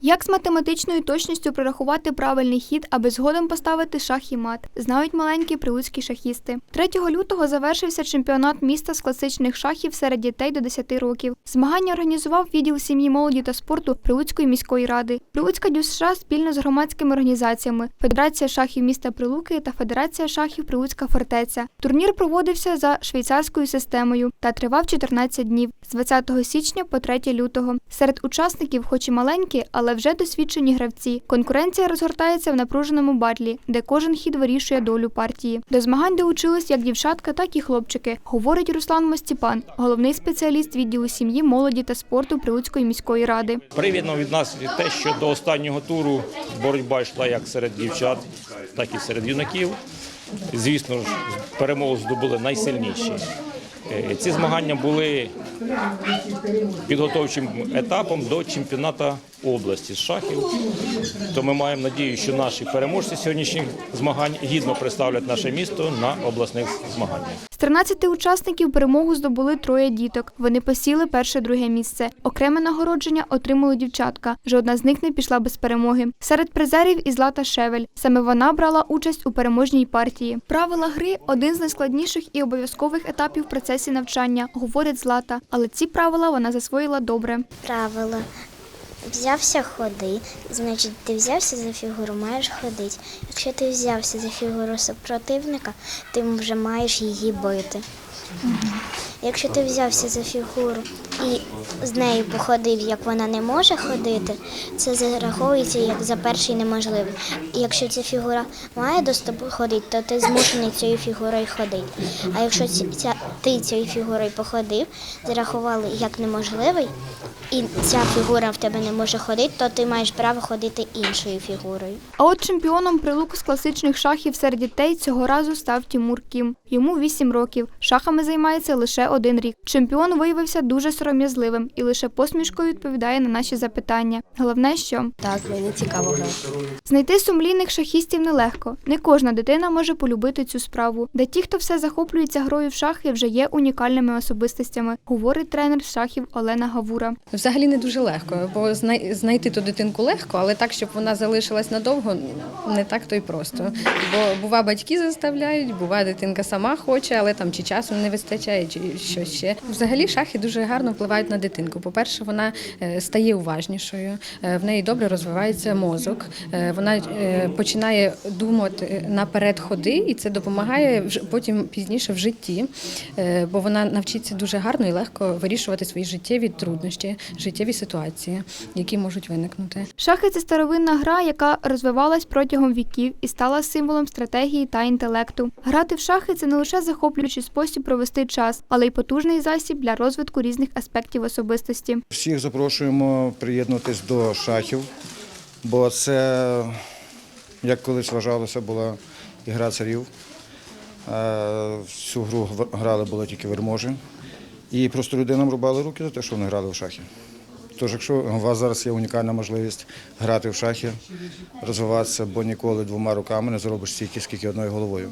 Як з математичною точністю прорахувати правильний хід, аби згодом поставити шах і мат, знають маленькі прилуцькі шахісти. 3 лютого завершився чемпіонат міста з класичних шахів серед дітей до 10 років. Змагання організував відділ сім'ї, молоді та спорту Прилуцької міської ради. Прилуцька ДЮСШ спільно з громадськими організаціями Федерація шахів міста Прилуки та Федерація шахів Прилуцька фортеця. Турнір проводився за швейцарською системою та тривав 14 днів з 20 січня по 3 лютого. Серед учасників, хоч і маленькі, але вже досвідчені гравці. Конкуренція розгортається в напруженому батлі, де кожен хід вирішує долю партії. До змагань долучились як дівчатка, так і хлопчики, говорить Руслан Мостіпан, головний спеціаліст відділу сім'ї, молоді та спорту Прилуцької міської ради. Привідно від нас те, що до останнього туру боротьба йшла як серед дівчат, так і серед юнаків. Звісно ж, перемогу здобули найсильніші. Е, Ці змагання були підготовчим етапом до чемпіонату області з шахів. То ми маємо надію, що наші переможці сьогоднішніх змагань гідно представлять наше місто на обласних змаганнях. З 13 учасників перемогу здобули троє діток. Вони посіли перше-друге місце. Окреме нагородження отримали дівчатка. Жодна з них не пішла без перемоги. Серед призерів і Злата Шевель. Саме вона брала участь у переможній партії. Правила гри один з найскладніших і обов'язкових етапів в процесі навчання, говорить Злата. Але ці правила вона засвоїла добре. правило. Взявся ходи, значить ти взявся за фігуру, маєш ходити. Якщо ти взявся за фігуру супротивника, ти вже маєш її бити. Якщо ти взявся за фігуру і з нею походив, як вона не може ходити, це зараховується як за перший неможливий. І якщо ця фігура має доступ ходити, то ти змушений цією фігурою ходити. А якщо ця, ти цією фігурою походив, зарахували як неможливий, і ця фігура в тебе не може ходити, то ти маєш право ходити іншою фігурою. А от чемпіоном прилук з класичних шахів серед дітей цього разу став Тімур Кім. Йому 8 років. Шахами займається лише один рік. Чемпіон виявився дуже сором'язливим і лише посмішкою відповідає на наші запитання. Головне, що Так, мені цікаво грати. знайти сумлінних шахістів нелегко. Не кожна дитина може полюбити цю справу. Де ті, хто все захоплюється грою в шахи, вже є унікальними особистостями, говорить тренер шахів Олена Гавура. Взагалі не дуже легко, бо знай- знайти ту дитинку легко, але так, щоб вона залишилась надовго, не так то й просто. Бо бува батьки заставляють, бува дитинка сама хоче, але там чи часу не вистачає, чи щось ще. Взагалі шахи дуже гарно впливають на дитинку. По-перше, вона е, стає уважнішою, е, в неї добре розвивається мозок, е, вона починає думати наперед ходи, і це допомагає потім пізніше в житті, бо вона навчиться дуже гарно і легко вирішувати свої життєві труднощі, життєві ситуації, які можуть виникнути. Шахи це старовинна гра, яка розвивалась протягом віків і стала символом стратегії та інтелекту. Грати в шахи це не лише захоплюючий спосіб провести час, але й потужний засіб для розвитку різних аспектів особистості. Всіх запрошуємо приєднатись до шахів, бо це, як колись вважалося, була ігра царів. Е, Цю гру грали були тільки верможі. І просто людинам рубали руки за те, що вони грали в шахи. Тож, якщо у вас зараз є унікальна можливість грати в шахи, розвиватися, бо ніколи двома руками не зробиш стільки, скільки одною головою.